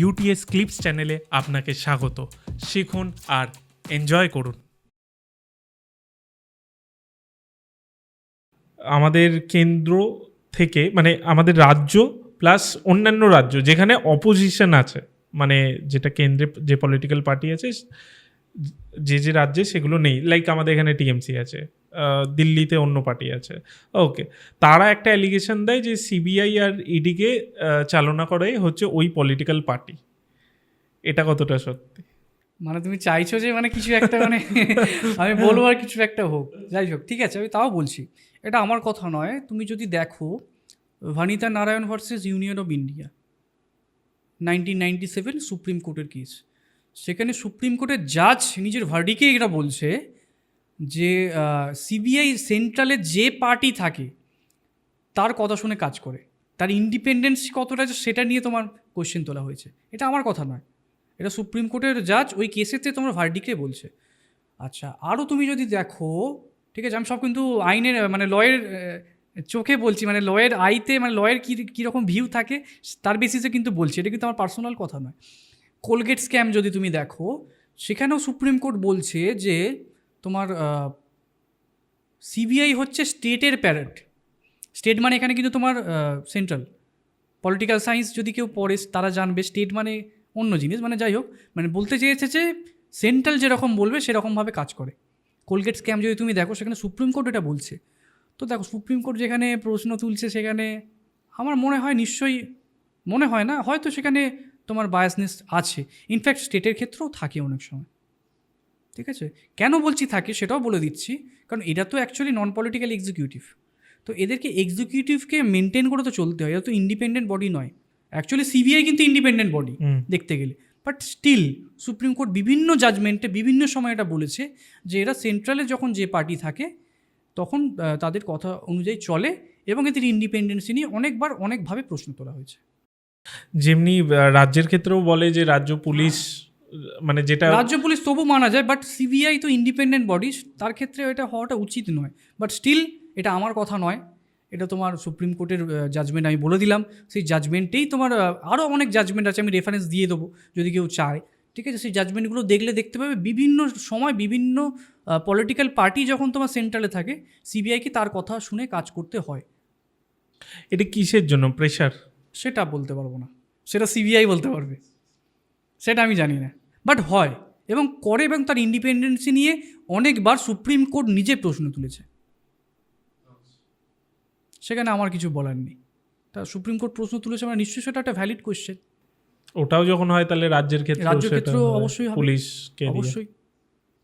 UTS clips চ্যানেলে আপনাকে স্বাগত। শিখুন আর এনজয় করুন। আমাদের কেন্দ্র থেকে মানে আমাদের রাজ্য প্লাস অন্যান্য রাজ্য, যেখানে অপোজিশন আছে মানে যেটা কেন্দ্রে যে পলিটিক্যাল পার্টি আছে যে যে রাজ্যে সেগুলো নেই লাইক আমাদের এখানে টিএমসি আছে দিল্লিতে অন্য পার্টি আছে ওকে তারা একটা অ্যালিগেশন দেয় যে সিবিআই আর ইডিকে চালনা করে হচ্ছে ওই পলিটিক্যাল পার্টি এটা কতটা সত্যি? মানে তুমি চাইছো যে মানে কিছু একটা মানে আমি বলব আর কিছু একটা হোক যাই হোক ঠিক আছে আমি তাও বলছি। এটা আমার কথা নয় তুমি যদি দেখো Vanita Narayan versus union of India nineteen ninety seven supreme কোর্টের কেস সেখানে সুপ্রিম কোর্টের জাজ নিজের ভার্ডিকে এটা বলছে যে সিবিআই সেন্ট্রালে যে পার্টি থাকে, তার কথা শুনে কাজ করে। তার ইন্ডিপেন্ডেন্স কতটা সেটা নিয়ে তোমার কোয়েশ্চেন তোলা হয়েছে। এটা আমার কথা নয়। এটা সুপ্রিম কোর্টের জাজ ওই কেসেতে তোমার ভার্ডিকে বলছে। আচ্ছা আরও তুমি যদি দেখো, ঠিক আছে, আমি সব কিন্তু আইনের মানে লয়ের চোখে বলছি মানে লয়ের আইতে মানে লয়ের কী কীরকম ভিউ থাকে, তার বেসিসে কিন্তু বলছি। এটা কিন্তু আমার পার্সোনাল কথা নয়। কোলগেট স্ক্যাম যদি তুমি দেখো, সেখানেও সুপ্রিম কোর্ট বলছে যে তোমার সিবিআই হচ্ছে স্টেটের প্যারেন্ট স্টেট মানে এখানে কিন্তু তোমার সেন্ট্রাল। পলিটিক্যাল সায়েন্স যদি কেউ পড়ে, তারা জানবে স্টেট মানে অন্য জিনিস। মানে যাই হোক মানে বলতে চেয়েছে যে সেন্ট্রাল যেরকম বলবে, সেরকমভাবে কাজ করে। কোলগেট স্ক্যাম যদি তুমি দেখো, সেখানে সুপ্রিম কোর্ট এটা বলছে। তো দেখো সুপ্রিম কোর্ট যেখানে প্রশ্ন তুলছে, সেখানে আমার মনে হয় নিশ্চয়ই, মনে হয় না, হয়তো সেখানে তোমার বায়াসনেস আছে। ইনফ্যাক্ট স্টেটের ক্ষেত্রেও থাকে অনেক সময়। ঠিক আছে? কেন বলছি থাকে সেটাও বলে দিচ্ছি। কারণ এটা তো অ্যাকচুয়ালি নন পলিটিক্যাল এক্সিকিউটিভ তো এদেরকে এক্সিকিউটিভকে মেনটেন করে তো চলতে হয়। এটা তো ইন্ডিপেন্ডেন্ট বডি নয়। অ্যাকচুয়ালি সিবিআই কিন্তু ইন্ডিপেন্ডেন্ট বডি দেখতে গেলে। বাট স্টিল সুপ্রিম কোর্ট বিভিন্ন জাজমেন্টে বিভিন্ন সময় এটা বলেছে যে এরা সেন্ট্রালে যখন যে পার্টি থাকে তখন তাদের কথা অনুযায়ী চলে এবং এদের ইন্ডিপেন্ডেন্সি নিয়ে অনেকবার অনেকভাবে প্রশ্ন তোলা হয়েছে। যেমনি রাজ্যের ক্ষেত্রেও বলে যে রাজ্য পুলিশ মানে যেটা রাজ্য পুলিশ তবু মানা যায় বাট সিবিআই তো ইন্ডিপেন্ডেন্ট বডি তার ক্ষেত্রে এটা হওয়াটা উচিত নয়। বাট স্টিল এটা আমার কথা নয়। এটা তোমার সুপ্রিম কোর্টের জাজমেন্ট আমি বলে দিলাম। সেই জাজমেন্টেই তোমার আরও অনেক জাজমেন্ট আছে আমি রেফারেন্স দিয়ে দেবো যদি কেউ চায়। ঠিক আছে? সেই জাজমেন্টগুলো দেখলে দেখতে পাবে বিভিন্ন সময় বিভিন্ন পলিটিক্যাল পার্টি যখন তোমার সেন্ট্রালে থাকে সিবিআইকে তার কথা শুনে কাজ করতে হয়। এটা কিসের জন্য? প্রেশার সেটা বলতে পারব না। সেটা সিবিআই বলতে পারবে। সেটা আমি জানি না। বাট হয়। এবং করে এবং তার ইন্ডিপেন্ডেন্সি নিয়ে অনেকবার সুপ্রিম কোর্ট নিজে প্রশ্ন তুলেছে। সেখানে আমার কিছু বলার নেই। তা সুপ্রিম কোর্ট প্রশ্ন তুলেছে মানে নিশ্চয়ই সেটা একটা ভ্যালিড কোয়েশ্চেন ওটাও যখন হয় তাহলে রাজ্যের ক্ষেত্রে রাজ্যের ক্ষেত্রেও অবশ্যই হবে। পুলিশকে অবশ্যই।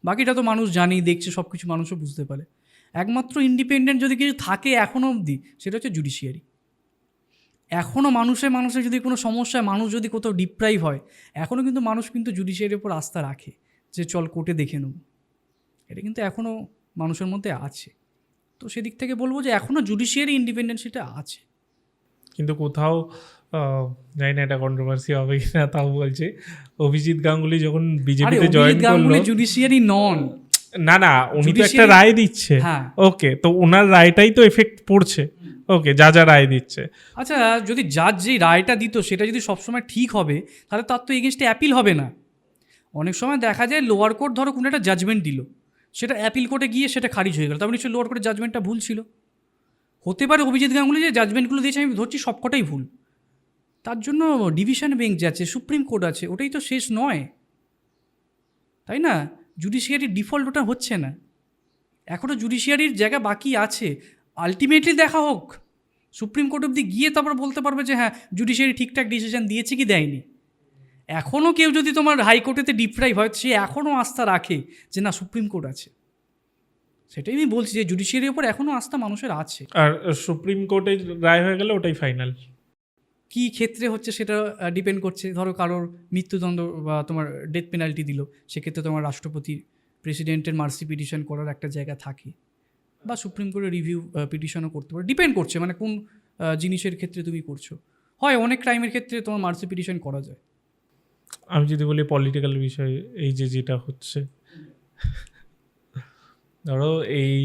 বাকিটা তো মানুষ জানেই দেখছে সব কিছু মানুষও বুঝতে পারে। একমাত্র ইন্ডিপেন্ডেন্ট যদি কিছু থাকে এখনও অবধি সেটা হচ্ছে জুডিশিয়ারি এখনও মানুষে মানুষের যদি কোনো সমস্যায় মানুষ যদি কোথাও ডিপ্রাইভ হয় এখনও কিন্তু মানুষ কিন্তু জুডিশিয়ারির উপর আস্থা রাখে যে চল কোর্টে দেখে নেব। এটা কিন্তু এখনও মানুষের মধ্যে আছে। তো সেদিক থেকে বলব যে এখনও জুডিশিয়ারি ইন্ডিপেন্ডেন্সিটা আছে। কিন্তু কোথাও জানি না এটা কন্ট্রোভার্সি হবে কিনা তাও বলছে অভিজিৎ গাঙ্গুলি যখন বিজেপিতে জয়েন করল জুডিশিয়ারি নন। না না উনি তো একটা রায় দিচ্ছে। হ্যাঁ। ওকে তো ওনার রায়টাই তো এফেক্ট পড়ছে। ওকে যা যা রায় দিচ্ছে। আচ্ছা যদি জাজ যে রায়টা দিত, সেটা যদি সবসময় ঠিক হবে, তাহলে তার তো এগেনস্টে অ্যাপিল হবে না। অনেক সময় দেখা যায় লোয়ার কোর্ট ধরো কোনো একটা জাজমেন্ট দিল, সেটা অ্যাপিল কোর্টে গিয়ে সেটা খারিজ হয়ে গেল। তারপর নিশ্চয়ই লোয়ার কোর্টের জাজমেন্টটা ভুল ছিল। হতে পারে অভিজিৎ গাঙ্গুলি যে জাজমেন্টগুলো দিয়েছে, আমি ধরছি সবকটাই ভুল। তার জন্য ডিভিশন বেঞ্চ আছে সুপ্রিম কোর্ট আছে, ওটাই তো শেষ নয়। তাই না? জুডিশিয়ারি ডিফল্ট ওটা হচ্ছে না। এখনও জুডিশিয়ারির জায়গা বাকি আছে। আলটিমেটলি দেখা হোক সুপ্রিম কোর্ট অব্দি গিয়ে তারপর বলতে পারবে যে হ্যাঁ জুডিশিয়ারি ঠিকঠাক ডিসিশন দিয়েছে কি দেয়নি। এখনও কেউ যদি তোমার হাইকোর্টেতে ডিপ্রাইভ হয় সে এখনও আস্থা রাখে যে না সুপ্রিম কোর্ট আছে। সেটাই আমি বলছি যে জুডিশিয়ারির উপর এখনও আস্থা মানুষের আছে। আর সুপ্রিম কোর্টে রায় হয়ে গেলে ওটাই ফাইনাল কী ক্ষেত্রে হচ্ছে সেটা ডিপেন্ড করছে। ধরো কারোর মৃত্যুদণ্ড বা তোমার ডেথ পেনাল্টি দিল সেক্ষেত্রে তোমার রাষ্ট্রপতি প্রেসিডেন্টের মার্সি পিটিশন করার একটা জায়গা থাকে। বা সুপ্রিম কোর্টের রিভিউ পিটিশনও করতে পারে। ডিপেন্ড করছে মানে কোন জিনিসের ক্ষেত্রে তুমি করছ। হয় অনেক ক্রাইমের ক্ষেত্রে তোমার মার্সি পিটিশন করা যায়। আমি যদি বলি পলিটিক্যাল বিষয়ে, এই যে যেটা হচ্ছে, ধরো এই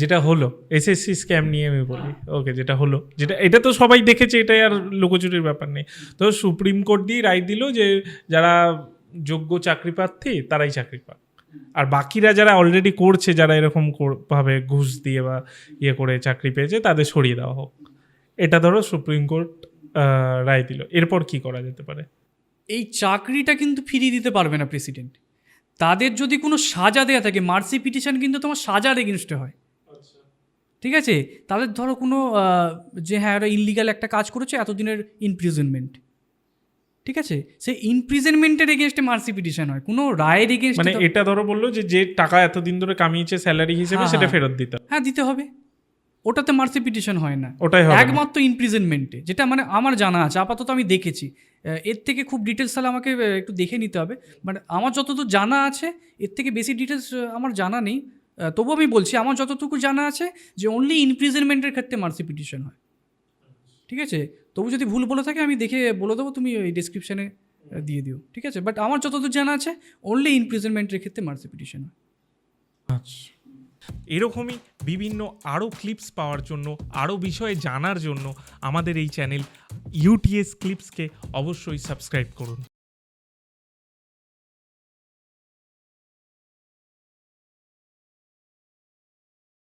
যেটা হলো এসএসসি স্ক্যাম নিয়ে আমি বলি ওকে যেটা হলো, যেটা, এটা তো সবাই দেখেছে, এটাই আর লোকচুরির ব্যাপার নেই। তো সুপ্রিম কোর্ট দিয়ে রায় দিল যে, যারা যোগ্য চাকরি প্রার্থী, তারাই চাকরি পাক। আর বাকিরা যারা অলরেডি করছে যারা এরকম ভাবে ঘুষ দিয়ে বা ইয়ে করে চাকরি পেয়েছে তাদের সরিয়ে দেওয়া হোক। এটা ধরো সুপ্রিম কোর্ট রায় দিল। এরপর কি করা যেতে পারে? এই চাকরিটা কিন্তু ফিরিয়ে দিতে পারবে না প্রেসিডেন্ট তাদের যদি কোনো সাজা দেওয়া থাকে মার্সি পিটিশন কিন্তু তোমার সাজার এগেনস্টে হয়। ঠিক আছে? তাদের ধরো কোনো যে হ্যাঁ ওরা ইনলিগাল একটা কাজ করেছে এতদিনের ইনপ্রিজনমেন্ট ঠিক আছে? সেই ইনপ্রিজনমেন্টের এগেনস্টে মার্সি পিটিশন হয়। কোনো রায়ের মানে এটা ধরো বলল যে যে টাকা এতদিন ধরে কামিয়েছে স্যালারি হিসেবে হ্যাঁ, সেটা হ্যাঁ। ফেরত দিতে। হ্যাঁ দিতে হবে। ওটাতে মার্সি পিটিশন হয় না। ওটাই একমাত্র ইনপ্রিজনমেন্টে যেটা মানে আমার জানা আছে আপাতত আমি দেখেছি। এর থেকে খুব ডিটেলস তাহলে আমাকে একটু দেখে নিতে হবে। বাট আমার যতদূর জানা আছে এর থেকে বেশি ডিটেলস আমার জানা নেই। তবুও আমি বলছি আমার যতটুকু জানা আছে যে অনলি ইনপ্রিজনমেন্টের ক্ষেত্রে মার্সি পিটিশন হয়। ঠিক আছে? তবু যদি ভুল বলে থাকে, আমি দেখে বলে দেবো, তুমি ওই ডিসক্রিপশানে দিয়ে দিও, ঠিক আছে? বাট আমার যতদূর জানা আছে অনলি ইনপ্রিজনমেন্টের ক্ষেত্রে মার্সি পিটিশন হয়। আচ্ছা। এরকমই বিভিন্ন আরও ক্লিপস পাওয়ার জন্য আরও বিষয়ে জানার জন্য আমাদের এই চ্যানেল ইউটিএস ক্লিপসকে অবশ্যই সাবস্ক্রাইব করুন।